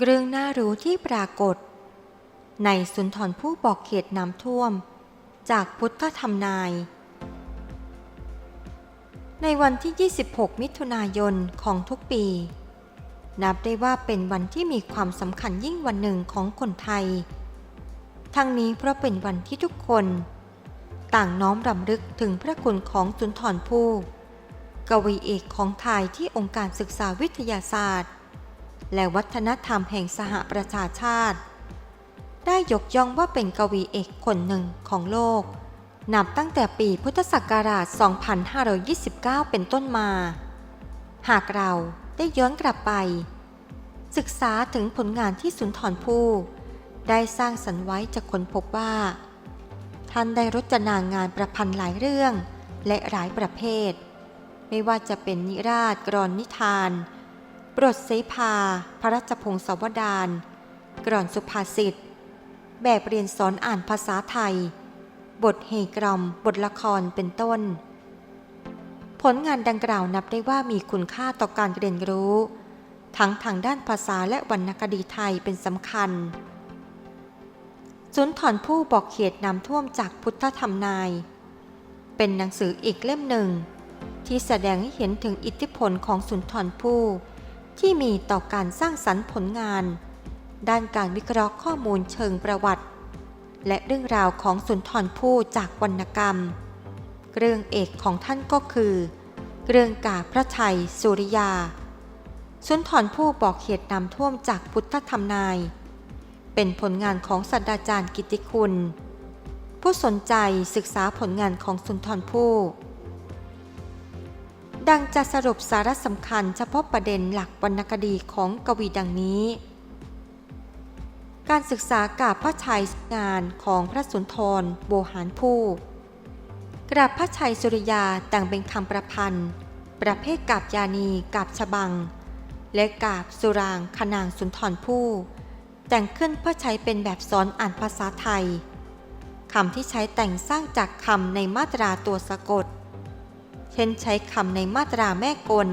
เรื่องน่ารู้ที่ปรากฏ ในสุนทรผู้บอกเขตน้ำท่วม จากพุทธธรรมนาย ในวันที่ 26 มิถุนายนของทุกปี นับได้ว่าเป็นวันที่มีความสำคัญยิ่งวันหนึ่งของคนไทย ทั้งนี้เพราะเป็นวันที่ทุกคน ต่างน้อมรำลึกถึงพระคุณของสุนทรภู่กวีเอกของไทยที่องค์การศึกษาวิทยาศาสตร์ และวัฒนธรรมแห่งสหประชาชาติ ได้ยกย่องว่าเป็นกวีเอกคนหนึ่งของโลก นับตั้งแต่ปีพุทธศักราช 2529 เป็นต้นมา หากเราได้ย้อนกลับไป ศึกษาถึงผลงานที่สุนทรภู่ได้สร้างสรรค์ไว้จะค้นพบว่า ท่านได้รจนางานประพันธ์หลายเรื่องและหลายประเภท ไม่ว่าจะเป็นนิราชกรอนนิทาน บทเสภา พระราชพงศาวดารกรอนสุภาษิต แบบเรียนสอนอ่านภาษาไทย บทเฮกรอม บทละครเป็นต้น ผลงานดังกล่าวนับได้ว่ามีคุณค่าต่อการเรียนรู้ ทั้งทางด้านภาษาและวรรณคดีไทยเป็นสำคัญสุนทรผู้บอกเขตน้ำท่วมจากพุทธธรรมนาย เป็นหนังสืออีกเล่มหนึ่ง ที่แสดงให้เห็นถึงอิทธิพลของสุนทรภู่ ที่มีต่อการสร้างสรรค์ผลงาน ด้านการวิเคราะห์ข้อมูลเชิงประวัติ และเรื่องราวของสุนทรภู่จากวรรณกรรม เรื่องเอกของท่านก็คือ เรื่องกาพระชัยสุริยา สุนทรภู่บอกเหตุน้ำท่วมจากพุทธธรรมนาย เป็นผลงานของศาสตราจารย์กิตติคุณ ผู้สนใจศึกษาผลงานของสุนทรภู่ ดังจะสรุปสาระสำคัญเฉพาะประเด็นหลักวรรณคดีของกวีดังนี้ การศึกษากาบพระชัยงานของพระสุนทรโบหารผู้กราบพระชัยสุริยาแต่งเป็นคำประพันธ์ ประเภทกาบยานีกาบฉบัง และกาบสุรางคนางสุนทรผู้ แต่งขึ้นเพื่อใช้เป็นแบบสอนอ่านภาษาไทยคำที่ใช้แต่งสร้างจากคำในมาตราตัวสะกด เช่นใช้คำในมาตราแม่กล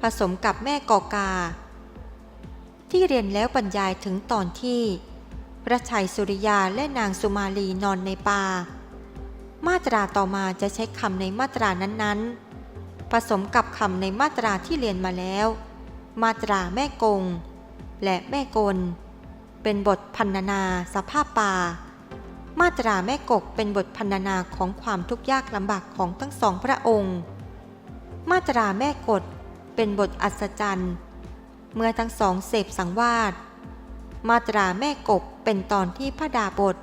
ผสมกับแม่กอกา ที่เรียนแล้วบรรยายถึงตอนที่ พระชัยสุริยาและนางสุมาลีนอนในป่า มาตราต่อมาจะใช้คำในมาตรานั้นๆ ผสมกับคำในมาตราที่เรียนมาแล้ว มาตราแม่กง และแม่กล เป็นบทพันนานาสภาพป่า มาตราแม่กกเป็นบทพันนานาของความทุกข์ยากลำบากของทั้งสองพระองค์ มาตราแม่กฎเป็นบทอัศจรรย์ เมื่อทั้งสองเสพสังวาส มาตราแม่กบเป็นตอนที่พระดาบท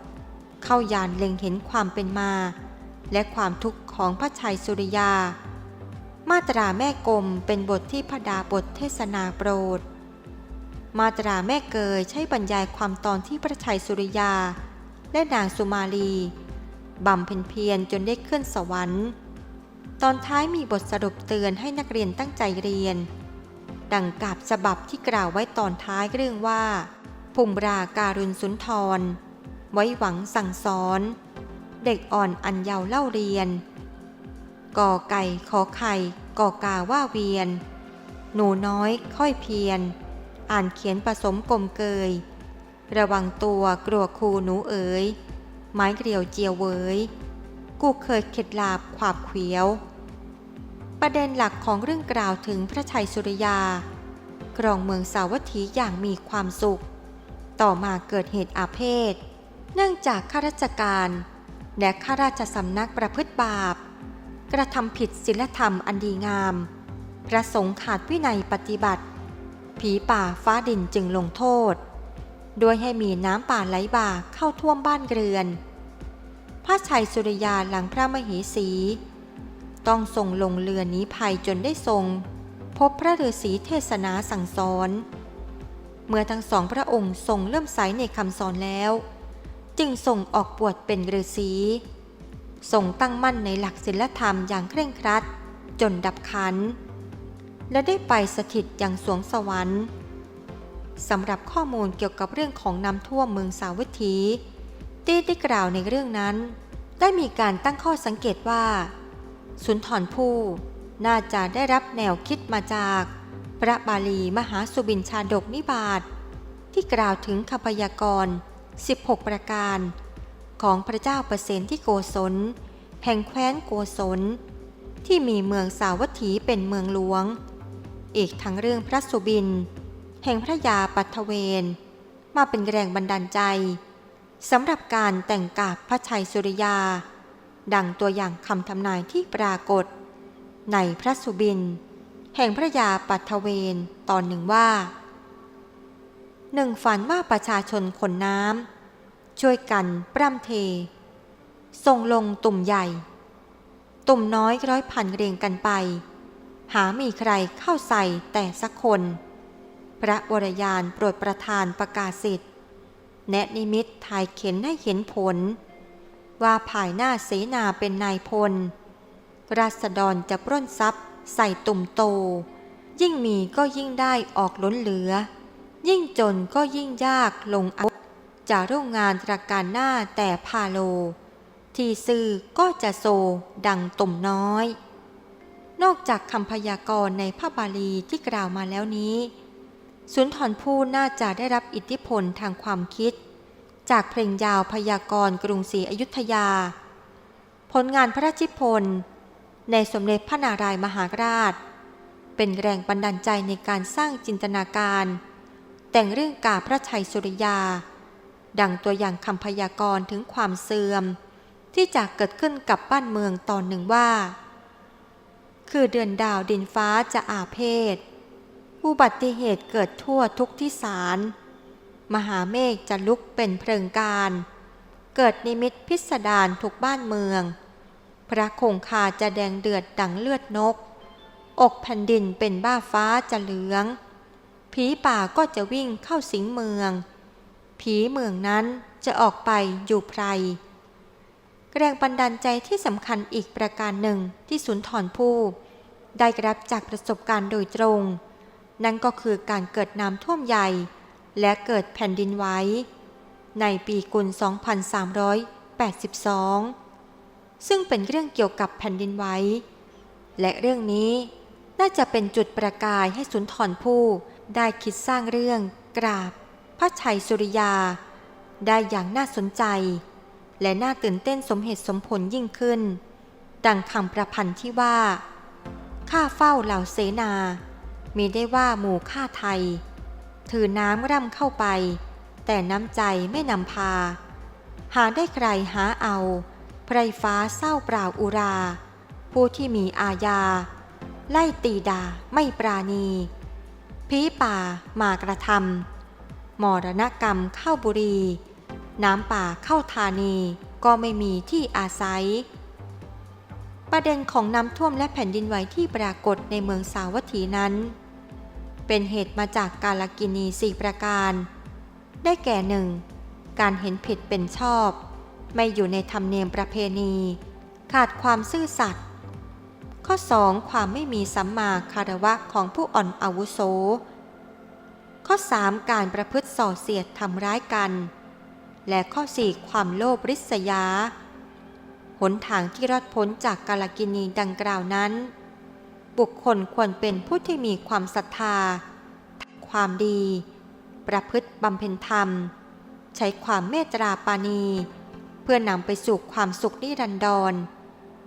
เข้ายานเล็งเห็นความเป็นมา และความทุกข์ของพระชัยสุริยา มาตราแม่กลมเป็นบทที่พระดาบทเทศนาโปรด มาตราแม่เกยใช้บรรยายความตอนที่พระชัยสุริยา และนางสุมาลีบำเพ็ญเพียรจนได้ขึ้นสวรรค์ ตอนท้ายมีบทสรุปเตือนให้นักเรียนตั้งใจเรียน ดังกับฉบับที่กล่าวไว้ตอนท้ายเรื่องว่าภูมิราการุณสุนทร ไว้หวังสั่งสอน เด็กอ่อนอันเยาว์เล่าเรียนกอไก่ขอไข่กอกาว่าเวียน หนูน้อยค่อยเพียร อ่านเขียนผสมกลมเกย ระวังตัวกลัวครูหนูเอ๋ย ไม้เกลียวเจียวเวยกูเคยเข็ดลาบขวาบเขียว ประเด็นหลักของเรื่องกล่าวถึงพระชัยสุริยา กรองเมืองสาวัตถีอย่างมีความสุข ต่อมาเกิดเหตุอาเพศ เนื่องจากข้าราชการ และข้าราชสำนักประพฤติบาป กระทำผิดศีลธรรมอันดีงาม พระสงฆ์ขาดวินัยปฏิบัติ ผีป่าฟ้าดินจึงลงโทษ โดยให้มีน้ำป่าไหลบ่าเข้าท่วมบ้านเรือน พระชัยสุริยาหลังพระมเหสี ต้องส่งลงเรือหนีภัยจนได้ทรง พบพระฤาษีเทศนาสั่งสอน เมื่อทั้งสองพระองค์ทรงเริ่มใสในคำสอนแล้ว จึงส่งออกบวชเป็นฤาษีทรงตั้งมั่นในหลักศีลธรรมอย่างเคร่งครัด จนดับขัน และได้ไปสถิตอย่างสวงสวรรค์ สำหรับข้อมูลเกี่ยวกับเรื่องของน้ำท่วมเมืองสาวัตถี ที่ได้กล่าวในเรื่องนั้น ได้มีการตั้งข้อสังเกตว่า สุนทรภู่น่าจะได้รับแนวคิดมาจาก พระบาลีมหาสุบินชาดกนิบาตที่กล่าวถึงคำพยากรณ์ 16 ประการ ของพระเจ้าประเสนที่โกศลแห่งแคว้นโกศล ที่มีเมืองสาวัตถีเป็นเมืองหลวง อีกทั้งเรื่องพระสุบิน แห่งพระยาปัทเวน มาเป็นแรงบันดาลใจสำหรับการแต่งกาบพระชัยสุริยา ดังตัวอย่างคำทำนายที่ปรากฏ ในพระสุบิน แห่งพระยาปัทเวนตอนหนึ่งว่าหนึ่งฝันว่าประชาชนขนน้ำช่วยกันปร่ำเท ส่งลงตุ่มใหญ่ ตุ่มน้อยร้อยพันเรียงกันไป หามีใครเข้าใส่แต่สักคน พระวรยานโปรดประทานประกาศสิทธิ์แนะนิมิตถ่ายเข็นให้เห็นผล ว่าภายหน้าเสนาเป็นนายพล ราษฎรจะปล้นทรัพย์ใส่ตุ่มโต ยิ่งมีก็ยิ่งได้ออกล้นเหลือ ยิ่งจนก็ยิ่งยากลงอาวุธจากโรงงานตรการหน้าแต่พาโล ที่ซื่อก็จะโซดังตุ่มน้อย นอกจากคำพยากรณ์ในพระบาลีที่กล่าวมาแล้วนี้ สุนทรภู่น่าจะได้รับอิทธิพลทางความคิด จากเพลงยาวพยากรณ์กรุงศรีอยุธยา ผลงานพระราชิพนในสมเด็จพระนารายมหาราช เป็นแรงบันดาลใจในการสร้างจินตนาการ แต่งเรื่องกาพระชัยสุริยา ดังตัวอย่างคำพยากรณ์ถึงความเสื่อม ที่จะเกิดขึ้นกับบ้านเมืองตอนหนึ่งว่า คือเดือนดาวดินฟ้าจะอาเพศ อุบัติเหตุเกิดทั่วทุกที่สาร มหาเมฆจะลุกเป็นเพลิงการ เกิดนิมิตพิสดารทุกบ้านเมือง พระคงคาจะแดงเดือดดังเลือดนก อกแผ่นดินเป็นบ้าฟ้าจะเหลือง ผีป่าก็จะวิ่งเข้าสิงเมือง ผีเมืองนั้นจะออกไปอยู่ไพรแรงบันดาลใจที่สำคัญอีกประการหนึ่งที่สุนทรภู่ได้รับจากประสบการณ์โดยตรง นั่นก็คือการเกิดน้ำท่วมใหญ่ และเกิดแผ่นดินไหวในปีกุล 2382 ซึ่งเป็นเรื่องเกี่ยวกับแผ่นดินไหวและเรื่องนี้น่าจะเป็นจุดประกายให้สุนทรภู่ได้คิดสร้างเรื่องกราบ พระชัยสุริยา ได้อย่างน่าสนใจ และน่าตื่นเต้นสมเหตุสมผลยิ่งขึ้น ดังคำประพันธ์ที่ว่า ข้าเฝ้าเหล่าเสนา มีได้ว่าหมู่ข้าไทย ถือน้ำร่ำเข้าไป แต่น้ำใจไม่นำพา หาได้ใครหาเอาไพรฟ้าเศร้าเปล่าอุรา ผู้ที่มีอาญา ไล่ตีดาไม่ปราณี ผีป่ามากระทำมรณกรรมเข้าบุรี น้ำป่าเข้าธานีก็ไม่มีที่อาศัย ประเด็นของน้ำท่วมและแผ่นดินไหวที่ปรากฏในเมืองสาวัตถีนั้น เป็นเหตุมาจากกาลกินีสี่ประการ ได้แก่หนึ่งการเห็นผิดเป็นชอบ ไม่อยู่ในธรรมเนียมประเพณี ขาดความซื่อสัตย์ข้อ 2. ความไม่มีสัมมาคารวะของผู้อ่อนอาวุโส ข้อ 3. การประพฤติส่อเสียดทำร้ายกัน และข้อ 4. ความโลภริษยา หนทางที่รอดพ้นจากกาลกินีดังกล่าวนั้น บุคคลควรเป็นผู้ที่มีความศรัทธา ความดี ประพฤติบำเพ็ญธรรม ใช้ความเมตตาปาณีเพื่อนำไปสู่ความสุขนิรันดร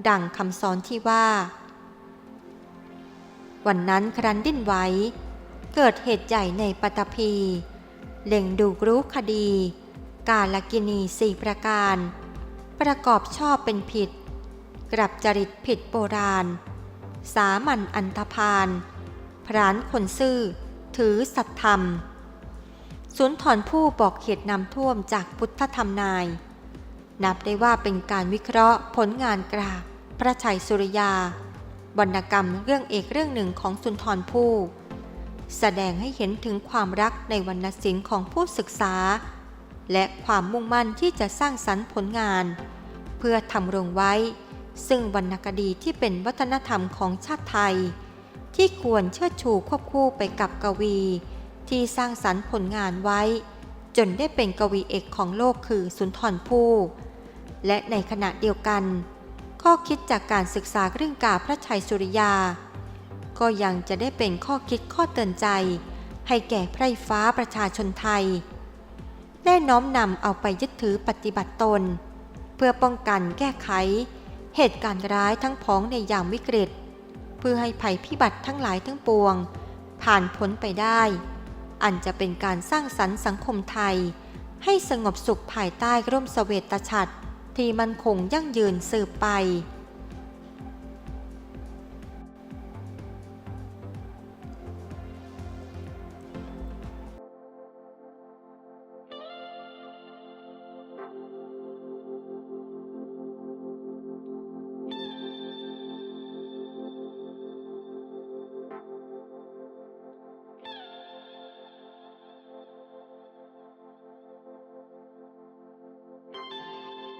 ดังคำสอนที่ว่า วันนั้นครั้นดิ้นไหวเกิดเหตุใหญ่ในปัตตภีเล็งดูรู้คดี กาลกินีสี่ประการ ประกอบชอบเป็นผิด กลับจริตผิดโบราณ สามัญอันธพาลพรานคนซื่อ ถือสัตธรรม สุนทรผู้บอกเหตุนำท่วมจากพุทธธรรมนาย นับได้ว่าเป็นการวิเคราะห์ผลงานกราบพระชัยสุริยา วรรณกรรมเรื่องเอกเรื่องหนึ่งของสุนทรภู่แสดงให้เห็นถึงความรักในวรรณศิลป์ของผู้ศึกษา และความมุ่งมั่นที่จะสร้างสรรค์ผลงาน เพื่อทำรงไว้ ซึ่งวรรณคดีที่เป็นวัฒนธรรมของชาติไทย ที่ควรเชิดชูควบคู่ไปกับกวี ที่สร้างสรรค์ผลงานไว้ จนได้เป็นกวีเอกของโลกคือสุนทรภู่และในขณะเดียวกัน ข้อคิดจากการศึกษาเรื่องกาพระชัยสุริยา ก็ยังจะได้เป็นข้อคิดข้อเตือนใจ ให้แก่ไพร่ฟ้าประชาชนไทย ได้น้อมนำเอาไปยึดถือปฏิบัติตน เพื่อป้องกันแก้ไข เหตุการณ์ร้ายทั้งพ้องในยามวิกฤต เพื่อให้ภัยพิบัติทั้งหลายทั้งปวง ผ่านพ้นไปได้ อันจะเป็นการสร้างสรรค์สังคมไทย ให้สงบสุขภายใต้ร่มสเสวตฉัตรที่มันคงยั่งยืนสืบไป